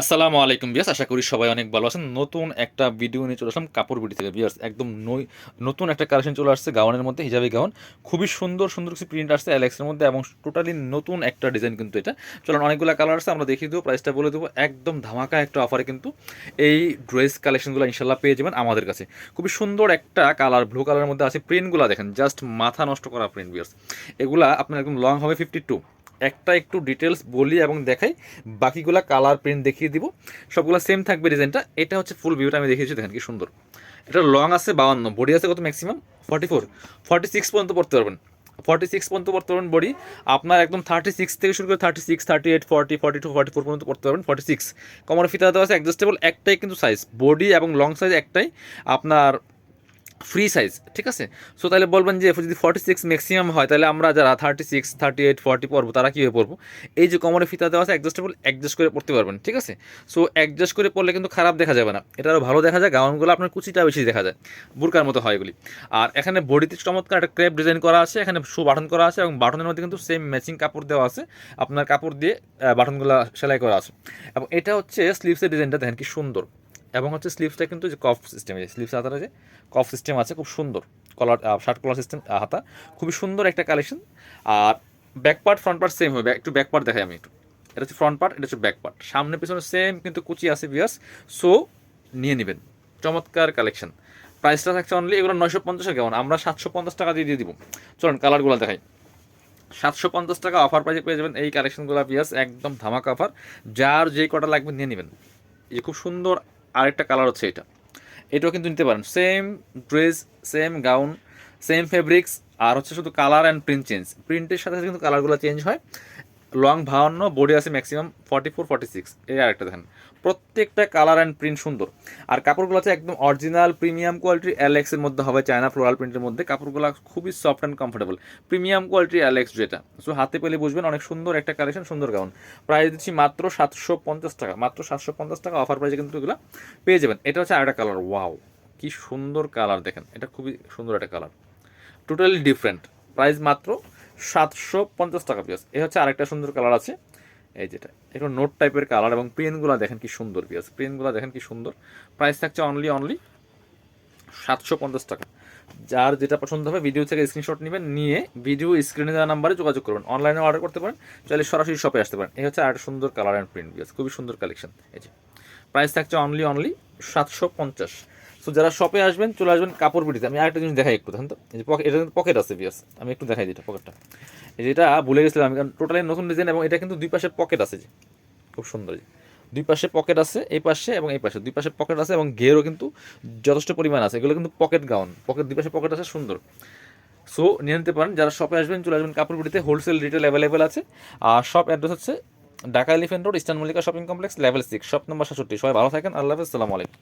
আসসালামু আলাইকুম বিয়াস আশা করি সবাই অনেক ভালো আছেন। নতুন একটা ভিডিও নিয়ে চলে আসলাম কাপড় বিটি থেকে। বিয়াস একদম নই নতুন একটা কালেকশন চলে আসছে গাউনের মধ্যে, হিজাবি গাউন। খুবই সুন্দর সুন্দর কিছু প্রিন্ট আসছে অ্যালেক্সের মধ্যে এবং টোটালি নতুন একটা ডিজাইন কিন্তু এটা। চলুন, অনেকগুলো কালার আছে আমরা দেখিয়ে দেবো প্রাইসটা বলে দেবো। একদম ধামাকা একটা অফারে কিন্তু এই ড্রেস কালেকশনগুলো ইনশাল্লাহ পেয়ে যাবেন আমাদের কাছে। খুবই সুন্দর একটা কালার ব্লু কালারের মধ্যে আছে। প্রিন্টগুলো দেখেন জাস্ট মাথা নষ্ট করা প্রিন্ট বিয়ার্স এগুলা আপনার একদম লং হবে ফিফটি টু একটা একটু ডিটেলস বলি এবং দেখাই। বাকিগুলা কালার প্রিন্ট দেখিয়ে দিব। সবগুলো সেম থাকবে ডিজাইনটা এটা হচ্ছে ফুল ভিউটা আমি দেখিয়েছি, দেখেন কি সুন্দর। এটা লং আছে, বাউন্ন। বডি আছে কত maximum forty four forty six পর্যন্ত পড়তে পারবেন। ফর্টি সিক্স পর্যন্ত পড়তে পারবেন বডি আপনার একদম থার্টি সিক্স থেকে শুরু করে thirty six thirty eight forty forty two forty four পর্যন্ত পড়তে পারবেন। ফর্টি সিক্স কমর ফিতা দেওয়া আছে অ্যাডজাস্টেবল একটাই কিন্তু সাইজ বডি এবং লং সাইজ একটাই। আপনার ফ্রি সাইজ ঠিক আছে? সো তাহলে বলবেন যে, যদি ফর্টি সিক্স ম্যাক্সিমাম হয়, তাহলে আমরা যারা thirty six thirty eight forty পড়ব তারা কীভাবে পড়ব এই যে কমরে ফিতা দেওয়া আছে অ্যাডজাস্টেবল অ্যাডজাস্ট করে পড়তে পারবেন, ঠিক আছে? সো অ্যাডজাস্ট করে পড়লে কিন্তু খারাপ দেখা যাবে না। এটা আরও ভালো দেখা যায়, গাউনগুলো আপনার কুচিটা বেশি দেখা যায়, বুরকার মতো হয় এগুলি। আর এখানে বডিতে চমৎকার একটা ক্রেপ ডিজাইন করা আছে, এখানে শু বাটন করা আছে এবং বাটনের মধ্যে কিন্তু সেম ম্যাচিং কাপড় দেওয়া আছে, আপনার কাপড় দিয়ে বাটনগুলো সেলাই করা আছে। এবং এটা হচ্ছে স্লিভসের ডিজাইনটা দেখেন কি সুন্দর। এবং হচ্ছে স্লিভসটা কিন্তু যে কফ সিস্টেম আছে স্লিভস হাতার যে কফ সিস্টেম আছে, খুব সুন্দর কলার শার্ট কলার সিস্টেম হাতা, খুবই সুন্দর একটা কালেকশন আর back part front part same হবে। একটু ব্যাক পার্ট দেখাই আমি একটু। এটা হচ্ছে ফ্রন্ট পার্ট এটা হচ্ছে ব্যাক পার্ট সামনে, পিছনে সেম কিন্তু কুচি আছে বিয়াস সো নিয়ে নেবেন। চমৎকার কালেকশন প্রাইসটা থাকছে অনলি এগুলো নয়শো পঞ্চাশের কেমন? আমরা সাতশো পঞ্চাশ টাকা দিয়ে দিয়ে দিব। চলুন কালারগুলো দেখাই। সাতশো পঞ্চাশ টাকা অফার প্রাইসে পেয়ে যাবেন এই কালেকশনগুলো বিয়াস একদম ধামাকা অফার যার যেই কটা লাগবে নিয়ে নেবেন। এই খুব সুন্দর আরেকটা কালার হচ্ছে এটা। এটাও কিন্তু নিতে পারেন। Same dress same gown same fabrics আর হচ্ছে শুধু কালার অ্যান্ড প্রিন্ট চেঞ্জ প্রিন্টের সাথে সাথে কিন্তু কালারগুলো চেঞ্জ হয়। লং ভাওয়ান্ন বডি আছে maximum forty four forty six এই আরেকটা দেখেন। প্রত্যেকটা কালার অ্যান্ড প্রিন্ট সুন্দর। আর কাপড়গুলো আছে একদম অরিজিনাল প্রিমিয়াম কোয়ালিটির অ্যালেক্সের মধ্যে হবে চায়না ফ্লোরাল প্রিন্টের মধ্যে। কাপড়গুলো খুবই সফট অ্যান্ড কমফোর্টেবল প্রিমিয়াম কোয়ালিটির অ্যালেক্স যেটা। সো হাতে পেলে বুঝবেন অনেক সুন্দর একটা কালেকশন সুন্দর গাউন প্রাইস দিচ্ছি মাত্র সাতশো পঞ্চাশ টাকা। মাত্র সাতশো পঞ্চাশ টাকা অফার প্রাইসে কিন্তু এগুলো পেয়ে যাবেন। এটা হচ্ছে আরেকটা কালার ওয়াও কি সুন্দর কালার দেখেন। এটা খুবই সুন্দর একটা কালার টোটালি ডিফারেন্ট প্রাইস মাত্র সাতশো পঞ্চাশ টাকা পিস এ হচ্ছে আরেকটা সুন্দর কালার আছে। এই যেটা একটু নোট টাইপের কালার এবং প্রিন্টগুলো দেখেন কি সুন্দর পিস প্রিন্টগুলো দেখেন কি সুন্দর। প্রাইস থাকছে অনলি অনলি সাতশো পঞ্চাশ টাকা। যার যেটা পছন্দ হবে ভিডিও থেকে স্ক্রিনশট নেবেন, নিয়ে ভিডিও স্ক্রিনে দেওয়া নাম্বারে যোগাযোগ করবেন। অনলাইনে অর্ডার করতে পারেন, চাইলে সরাসরি শপে আসতে পারেন। এই হচ্ছে আর সুন্দর কালার অ্যান্ড প্রিন্ট বিয়াস খুবই সুন্দর কালেকশন এই যে প্রাইস থাকছে অনলি অনলি সাতশো পঞ্চাশ। সো যারা শপে আসবেন, চলে আসবেন কাপড় পিটিতে। আমি আরেকটা জিনিস দেখাই একটু তো। এই যে পকেট এটা পকেট আছে বিয়াস আমি একটু দেখাই দিই পকেটটা এই যেটা ভুলে গেছিলাম আমি, কারণ টোটালি নতুন ডিজাইন এবং এটা কিন্তু দুই পাশে পকেট আছে যে। খুব সুন্দর যে। দুই পাশে পকেট আছে, এই পাশে এবং এই পাশে। দুই পাশে পকেট আছে এবং ঘেরও কিন্তু যথেষ্ট পরিমাণ আছে। এগুলো কিন্তু পকেট গাউন পকেট দুই পাশে পকেট আছে, সুন্দর। সো নিয়ে নিতে পারেন। যারা শপে আসবেন, চলে আসবেন কাপড়গুলিতে হোলসেল রিটেল অ্যাভেলেবেল আছে। আর শপ অ্যাড্রেস হচ্ছে Dhaka Elephant Road, Eastern Mallika shopping complex level six shop number সাতষট্টি। সবাই ভালো থাকেন। আল্লাহ হাফেজ। আলাইকুম।